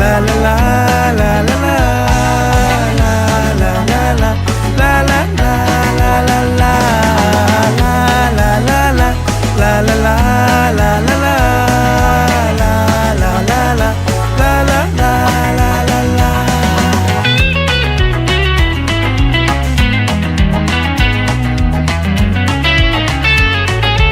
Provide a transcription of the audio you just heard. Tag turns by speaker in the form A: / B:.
A: নাম ছিল